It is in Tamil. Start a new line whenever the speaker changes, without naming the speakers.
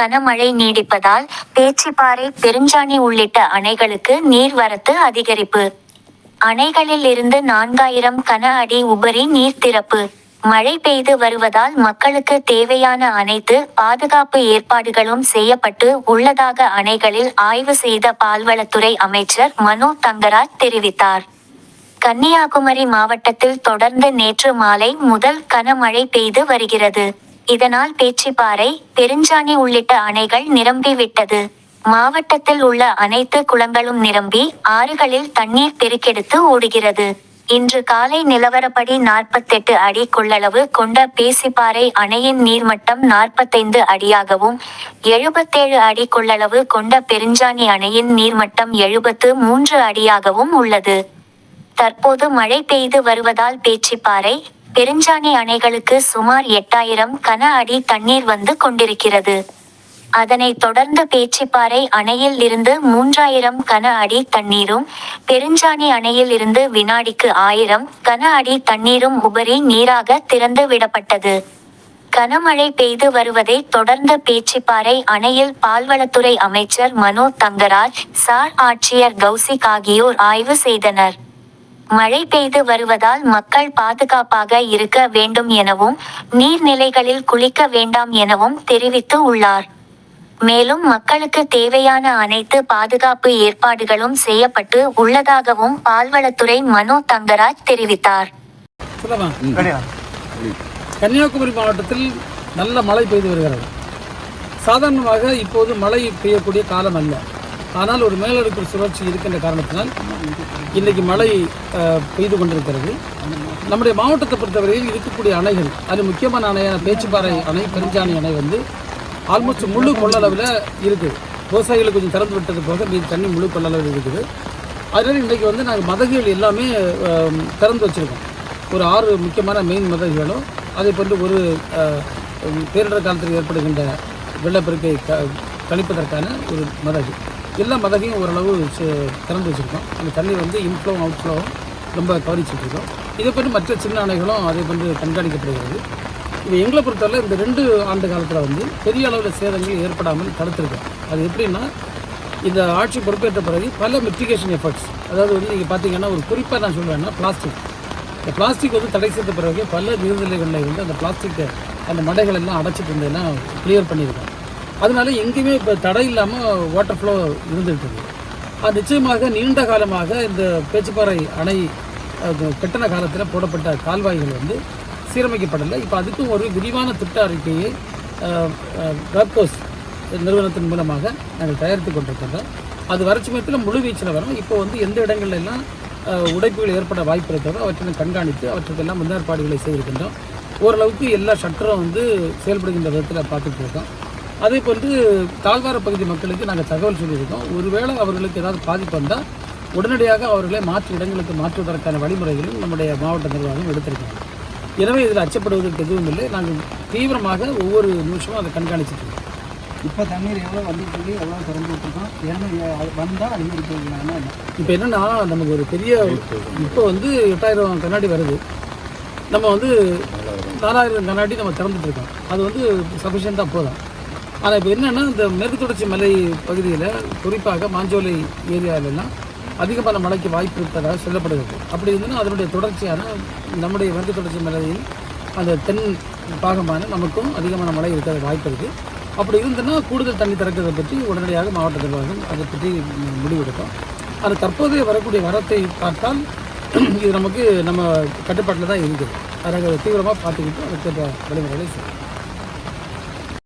கனமழை நீடிப்பதால் பேச்சிப்பாறை பெருஞ்சாணி உள்ளிட்ட அணைகளுக்கு நீர்வரத்து அதிகரிப்பு அணைகளில் இருந்து நான்காயிரம் கன அடி உபரி நீர் திறப்பு மழை பெய்து வருவதால் மக்களுக்கு தேவையான அனைத்து பாதுகாப்பு ஏற்பாடுகளும் செய்யப்பட்டு உள்ளதாக அணைகளில் ஆய்வு செய்த பால்வளத்துறை அமைச்சர் மனோ தங்கராஜ் தெரிவித்தார் கன்னியாகுமரி மாவட்டத்தில் தொடர்ந்து நேற்று மாலை முதல் கனமழை பெய்து வருகிறது இதனால் பேச்சிப்பாறை பெருஞ்சாணி உள்ளிட்ட அணைகள் நிரம்பிவிட்டது மாவட்டத்தில் உள்ள அனைத்து குளங்களும் நிரம்பி ஆறுகளில் தண்ணீர் பெருக்கெடுத்து ஓடுகிறது இன்று காலை நிலவரப்படி நாற்பத்தெட்டு அடி கொள்ளளவு கொண்ட பேசிப்பாறை அணையின் நீர்மட்டம் நாற்பத்தைந்து அடியாகவும் எழுபத்தேழு அடி கொள்ளளவு கொண்ட பெருஞ்சாணி அணையின் நீர்மட்டம் எழுபத்து மூன்று அடியாகவும் உள்ளது தற்போது மழை பெய்து வருவதால் பேச்சிப்பாறை பெருஞ்சாணி அணைகளுக்கு சுமார் எட்டாயிரம் கன அடி தண்ணீர் வந்து கொண்டிருக்கிறது அதனை தொடர்ந்து பேச்சிப்பாறை அணையில் இருந்து மூன்றாயிரம் கன அடி தண்ணீரும் பெருஞ்சாணி அணையில் இருந்து வினாடிக்கு ஆயிரம் கன அடி தண்ணீரும் உபரி நீராக திறந்து விடப்பட்டது கனமழை பெய்து வருவதை தொடர்ந்து பேச்சிப்பாறை அணையில் பால்வளத்துறை அமைச்சர் மனோ தங்கராஜ் சார் ஆட்சியர் கௌசிக் ஆகியோர் ஆய்வு செய்தனர் மழை பெய்து வருவதால் மக்கள் பாதுகாப்பாக இருக்க வேண்டும் எனவும் நீர்நிலைகளில் குளிக்க வேண்டாம் எனவும் தெரிவித்து உள்ளார் மேலும் மக்களுக்கு தேவையான அனைத்து பாதுகாப்பு ஏற்பாடுகளும் செய்யப்பட்டு உள்ளதாகவும் பால்வளத்துறை மனோ தங்கராஜ் தெரிவித்தார்
கன்னியாகுமரி மாவட்டத்தில் நல்ல மழை பெய்து வருகிறது சாதாரணமாக இப்போது மழை பெய்யக்கூடிய காலம் அல்ல ஆனால் ஒரு மேலடுக்கு சுழற்சி இருக்கின்ற காரணத்தினால் இன்றைக்கு மழை பெய்து கொண்டிருக்கிறது நம்முடைய மாவட்டத்தை பொறுத்தவரையில் இருக்கக்கூடிய அணைகள் அது முக்கியமான அணையான பேச்சுப்பாறை அணை பெருஞ்சாணி அணை வந்து ஆல்மோஸ்ட் முழு கொள்ளளவில் இருக்குது விவசாயிகளுக்கு கொஞ்சம் திறந்து விட்டது போக மீது தண்ணி முழு கொள்ளளவில் இருக்குது அதனால் இன்றைக்கி வந்து நாங்கள் மதகுகள் எல்லாமே திறந்து வச்சுருக்கோம் ஒரு ஆறு முக்கியமான மெயின் மதகுகளும் அதை போன்று ஒரு பேரிடர் காலத்தில் ஏற்படுகின்ற வெள்ளப்பெருக்கை க கணிப்பதற்கான ஒரு மதகு எல்லா மதகையும் ஓரளவு திறந்து வச்சுருக்கோம் அந்த தண்ணி வந்து அவுட் அவுட்ஃப்ளோவும் ரொம்ப கவனிச்சுட்ருக்கோம் இதை பற்றி மற்ற சின்ன அணைகளும் அதே போன்று கண்காணிக்கப்படுகிறது இது எங்களை பொறுத்தவரை இந்த ரெண்டு ஆண்டு காலத்தில் வந்து பெரிய அளவில் சேதங்கள் ஏற்படாமல் தடுத்திருக்கோம் அது எப்படின்னா இந்த ஆட்சி பொறுப்பேற்ற பிறகு பல மெட்ரிகேஷன் எஃபர்ட்ஸ் அதாவது வந்து நீங்கள் பார்த்தீங்கன்னா ஒரு குறிப்பாக நான் சொல்லுவேன்னா பிளாஸ்டிக் இந்த பிளாஸ்டிக் வந்து தடை செய்த பிறகு பல நீர்நிலைகளில் வந்து அந்த பிளாஸ்டிக்கை அந்த மடைகள் எல்லாம் அடைச்சிட்டு இருந்ததுன்னா கிளியர் பண்ணியிருக்கோம் அதனால எங்கேயுமே இப்போ தடை இல்லாமல் வாட்டர் ஃப்ளோ இருந்துகிட்டு அது நிச்சயமாக நீண்ட காலமாக இந்த பேச்சுப்பாறை அணை கட்டண காலத்தில் போடப்பட்ட கால்வாய்கள் வந்து சீரமைக்கப்படலை இப்போ அதுக்கும் ஒரு விரிவான திட்ட அறிக்கையை வெப்கோஸ் நிறுவனத்தின் மூலமாக நாங்கள் தயாரித்து கொண்டிருக்கின்றோம் அது வர முழு வீச்சில் வரும் இப்போ வந்து எந்த இடங்கள்லாம் உடைப்புகள் ஏற்பட வாய்ப்பு இருக்கிறதோ அவற்றை கண்காணித்து அவற்றுக்கெல்லாம் முன்னேற்பாடுகளை செய்திருக்கின்றோம் ஓரளவுக்கு எல்லா ஷட்டரும் வந்து செயல்படுகின்ற விதத்தில் பார்த்துட்டு இருக்கோம் அதே வந்து தாழ்வார பகுதி மக்களுக்கு நாங்கள் தகவல் சொல்லியிருக்கோம் ஒருவேளை அவர்களுக்கு ஏதாவது பாதிப்பு வந்தால் உடனடியாக அவர்களை மாற்று இடங்களுக்கு மாற்றுவதற்கான வழிமுறைகளும் நம்முடைய மாவட்ட நிர்வாகம் எடுத்திருக்காங்க எனவே இதில் அச்சப்படுவதற்கு எதுவும் இல்லை நாங்கள் தீவிரமாக ஒவ்வொரு நிமிஷமும் அதை கண்காணிச்சுட்டு இருக்கோம் இப்போ தண்ணீர் எவ்வளோ வந்துட்டு எவ்வளோ திறந்து விட்டுருக்கோம் ஏன்னா வந்தால் அதிகரிக்கிறதுனா இப்போ என்னென்னா நமக்கு ஒரு பெரிய இப்போ வந்து எட்டாயிரம் கண்ணாடி வருது நம்ம வந்து நாலாயிரம் கண்ணாடி நம்ம திறந்துட்டு இருக்கோம் அது வந்து சஃபிஷியண்ட்டாக போதும் ஆனால் இப்போ என்னென்னா இந்த மேற்கு தொடர்ச்சி மலை பகுதியில் குறிப்பாக மாஞ்சோலை ஏரியாவிலெல்லாம் அதிகமான மழைக்கு வாய்ப்பு இருப்பதாக சொல்லப்படுகிறது அப்படி இருந்ததுன்னா அதனுடைய தொடர்ச்சியான நம்முடைய மேற்கு தொடர்ச்சி மலையில் அந்த தென் பாகமான நமக்கும் அதிகமான மழை இருக்கிற வாய்ப்பு இருக்குது அப்படி இருந்ததுன்னா கூடுதல் தண்ணி திறக்கிறதை பற்றி உடனடியாக மாவட்ட நிர்வாகம் அதை பற்றி முடிவெடுக்கும் அது தற்போதைய வரக்கூடிய வரத்தை பார்த்தால் இது நமக்கு நம்ம கட்டுப்பாட்டில் தான் இருக்குது அதை தீவிரமாக பார்த்துக்கிட்டு அதுக்கு வழிமுறைகளை செய்யும்